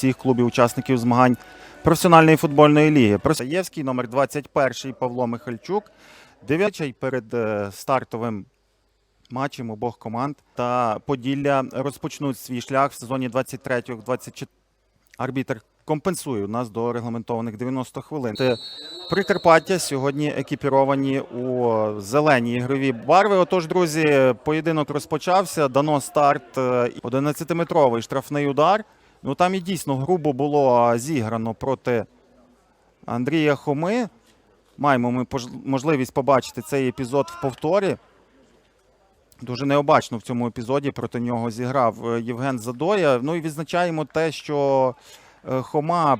всіх клубів-учасників змагань професіональної футбольної ліги. Просаєвський, номер 21 Павло Михальчук. Дев'ячий перед е, стартовим матчем обох команд та Поділля розпочнуть свій шлях в сезоні 23-24. Арбітр компенсує нас до регламентованих 90 хвилин. Це Прикарпаття сьогодні екіпіровані у зелені ігрові барви. Отож, друзі, поєдинок розпочався. Дано старт е, 11-метровий штрафний удар. Ну там і дійсно грубо було зіграно проти Андрія Хоми. Маємо ми можливість побачити цей епізод в повторі. Дуже необачно в цьому епізоді проти нього зіграв е, Євген Задоя. Ну і відзначаємо те, що е, Хома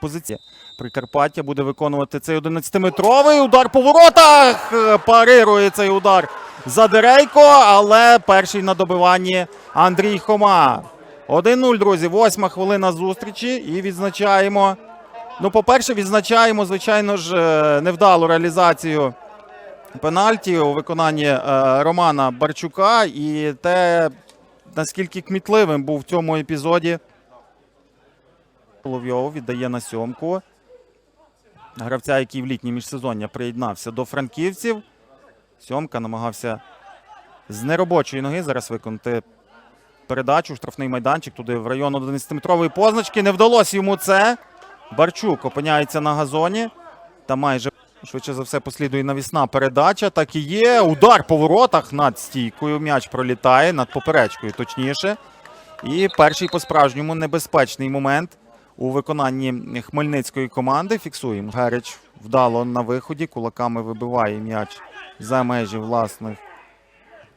позиція Прикарпаття буде виконувати цей 11-метровий удар по воротах. Е, Парирує цей удар Задерейко, але перший на добиванні Андрій Хома. 1-0, друзі. Восьма хвилина зустрічі. І відзначаємо. Ну, по-перше, відзначаємо, звичайно ж, е, невдалу реалізацію пенальті у виконанні е, Романа Барчука. І те, наскільки кмітливим був в цьому епізоді. Соловйов віддає на сьомку. Гравця, який в літнє міжсезоння приєднався до франківців. Сьомка намагався з неробочої ноги зараз виконати передачу, штрафний майданчик туди в район 11-метрової позначки. Не вдалося йому це. Барчук опиняється на газоні. Та майже швидше за все послідує навісна передача. Так і є. Удар по воротах над стійкою. М'яч пролітає над поперечкою, точніше. І перший по-справжньому небезпечний момент у виконанні хмельницької команди. Фіксуємо. Герич вдало на виході. Кулаками вибиває м'яч за межі власних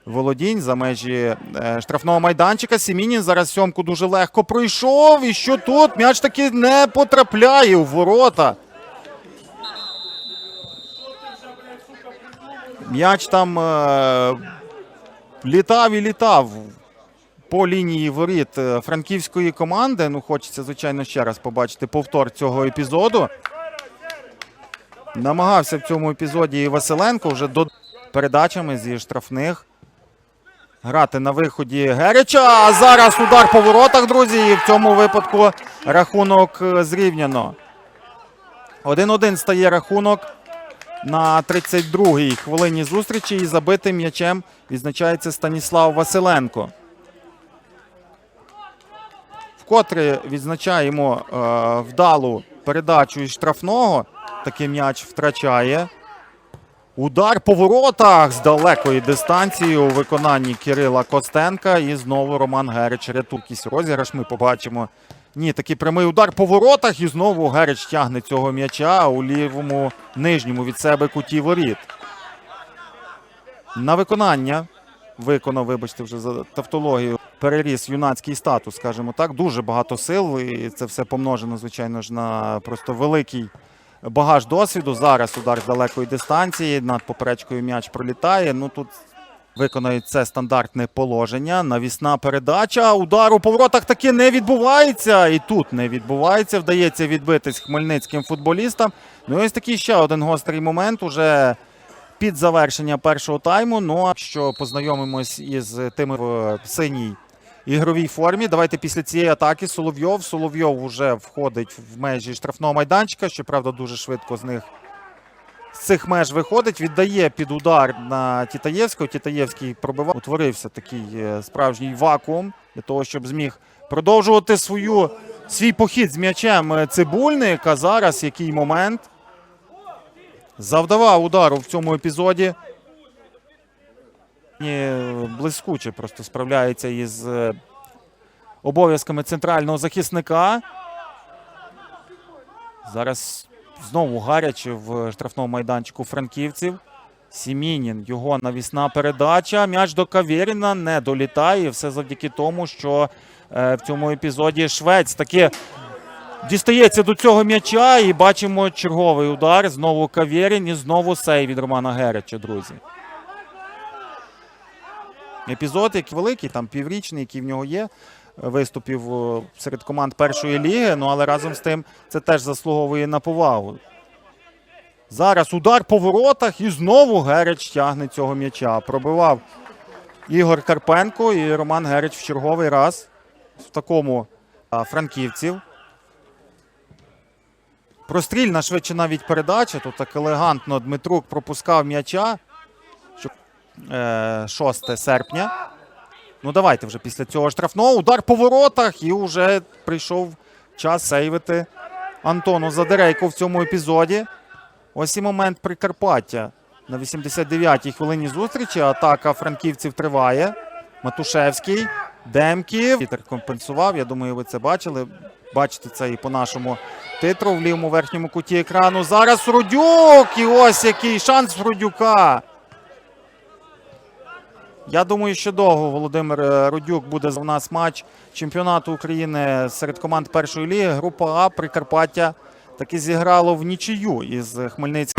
володінь, за межі е, штрафного майданчика. Сімінін зараз сьомку дуже легко пройшов. І що тут? М'яч таки не потрапляє у ворота. М'яч там е, літав і літав по лінії воріт е, франківської команди. Ну, хочеться, звичайно, ще раз побачити повтор цього епізоду. Намагався в цьому епізоді і Василенко вже до передачами зі штрафних. Грати на виході Герича. А зараз удар по воротах, друзі. І в цьому випадку рахунок е, зрівняно. 1-1 стає рахунок на 32-й хвилині зустрічі. І забитим м'ячем відзначається Станіслав Василенко. Вкотре відзначаємо е, вдалу передачу із штрафного. Такий м'яч втрачає. Удар по воротах з далекої дистанції у виконанні Кирила Костенка. І знову Роман Герич рятує розіграш. Ми побачимо. Ні, такий прямий удар по воротах. І знову Герич тягне цього м'яча у лівому нижньому від себе куті воріт. На виконання виконав, вибачте, вже за тавтологію. Переріс юнацький статус, скажімо так. Дуже багато сил. І це все помножено, звичайно ж, на просто великий багаж досвіду. Зараз удар з далекої дистанції. Над поперечкою м'яч пролітає. Ну тут виконають це стандартне положення. Навісна передача. Удар у поворотах таки не відбувається. І тут не відбувається. Вдається відбитись хмельницьким футболістам. Ну ось такий ще один гострий момент. Уже під завершення першого тайму. Ну а що познайомимось із тими в синій ігровій формі. Давайте після цієї атаки Соловйов. Соловйов вже входить в межі штрафного майданчика. Щоправда, дуже швидко з них з цих меж виходить. Віддає під удар на Тітаєвського. Тітаєвський пробивав. Утворився такий е, справжній вакуум для того, щоб зміг продовжувати свою свій похід з м'ячем е, цибульник. А зараз який момент завдавав удару в цьому епізоді. Ні, блискуче просто справляється із е, обов'язками центрального захисника. Зараз знову гаряче в штрафному майданчику франківців. Сімінін, його навісна передача. М'яч до Кавєріна не долітає. Все завдяки тому, що е, в цьому епізоді Швець таки дістається до цього м'яча. І бачимо черговий удар. Знову Кавєрін і знову сей від Романа Герича, друзі. Епізод, який великий, там піврічний, який в нього є. Виступів е, серед команд першої ліги. Ну але разом з тим це теж заслуговує на повагу. Зараз удар по воротах і знову Герич тягне цього м'яча. Пробивав Ігор Карпенко і Роман Герич в черговий раз в такому франківців. Прострільна швидше навіть передача. Тут так елегантно Дмитрук пропускав м'яча. Щоб, е, 6 серпня. Ну давайте вже після цього штрафного. Удар по воротах. І вже прийшов час сейвити Антону Задерейко в цьому епізоді. Ось і момент Прикарпаття. На 89-й хвилині зустрічі атака франківців триває. Матушевський, Демків. Вітер компенсував. Я думаю, ви це бачили. Бачите це і по нашому титру в лівому верхньому куті екрану. Зараз Рудюк! І ось який шанс Рудюка. Я думаю, що довго Володимир е, Рудюк буде за нас матч чемпіонату України серед команд першої ліги. Група А Прикарпаття таки зіграло в нічию із Хмельницьким.